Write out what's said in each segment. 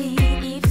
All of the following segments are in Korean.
see if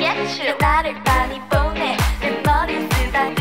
get you 그 나를 빨리 보내. 내 머리 쓰다